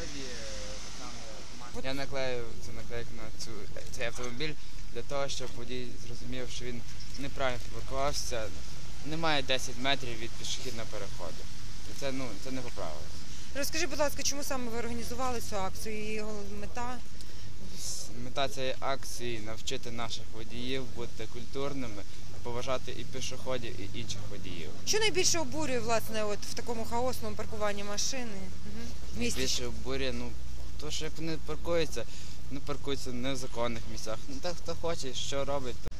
Е, е, я наклею цю наклейку на цю, цей автомобіль для того, щоб водій зрозумів, що він неправильно припаркувався, немає 10 метрів від пішохідного переходу. І це, ну, це не по правилам. Розкажи, будь ласка, чому саме ви організували цю акцію? Її мета? Мета цієї акції навчити наших водіїв бути культурними поважати і пішоходів, і інших водіїв. Що найбільше обурює власне от в такому хаосному паркуванні машини? Угу. Найбільше обурює, ну, то, що як вони паркуються, вони паркуються не в законних місцях. Ну так хто хоче, що робить, то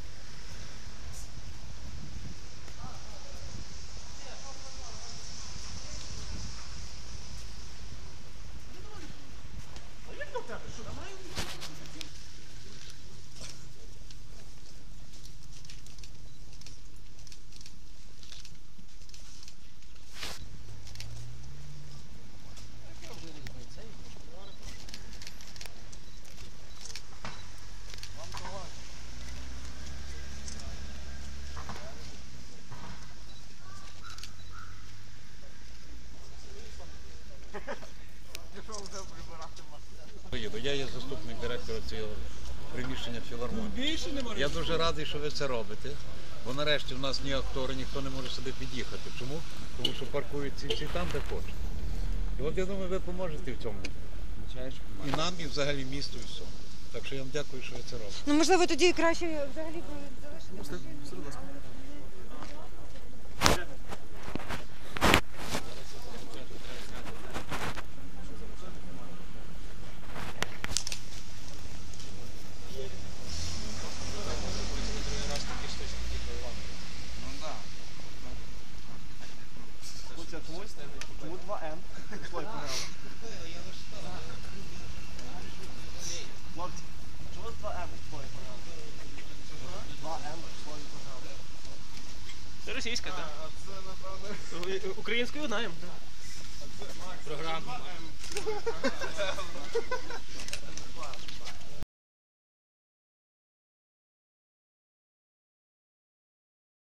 Поїду. Я є заступник директора цього приміщення філармонії. Я дуже радий, що ви це робите. Бо нарешті в нас ні актори, ніхто не може сюди під'їхати. Чому? Тому що паркують ці всі там, де хочуть. І от я думаю, ви поможете в цьому. І нам, і взагалі місту, і всьому. Так що я вам дякую, що ви це робите. Ну можливо тоді краще взагалі залишити машину. Ну так. Хлопці, а чомусь, чому 2М? Пішло і погнали. Хлопці, чому 2М пішло і погнали? 2М пішло і погнали. Це російська, так? Українською знаємо. Програма.